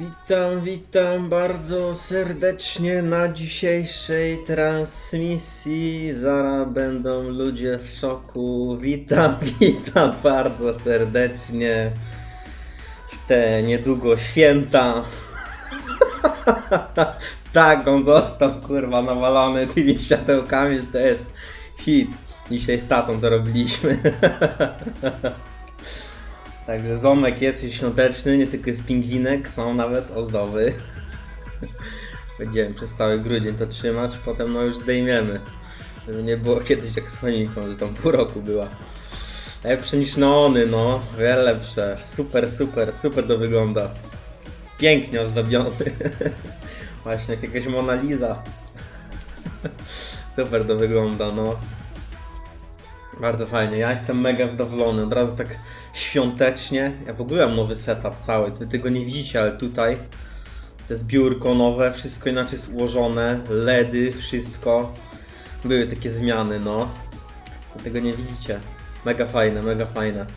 Witam, witam bardzo serdecznie na dzisiejszej transmisji. Zaraz będą ludzie w szoku. Witam, witam bardzo serdecznie. W te niedługo święta. tak, on został kurwa nawalony tymi światełkami, że to jest hit. Dzisiaj z tatą to robiliśmy. Także zomek jest już świąteczny, nie tylko jest pingwinek, są nawet ozdoby. Będziemy przez cały grudzień to trzymać, potem no już zdejmiemy. Żeby nie było kiedyś jak z Soniką, że tam pół roku była. Lepsze niż neony, no. Wiele lepsze. Super, super, super to wygląda. Pięknie ozdobiony. Właśnie jak jakaś Mona Lisa. super to wygląda, no. Bardzo fajnie, ja jestem mega zadowolony, od razu tak świątecznie. Ja w ogóle mam nowy setup cały, wy tego nie widzicie, ale tutaj to jest biurko nowe, wszystko inaczej jest ułożone, LEDy, wszystko. Były takie zmiany, no. Tego nie widzicie. Mega fajne, mega fajne.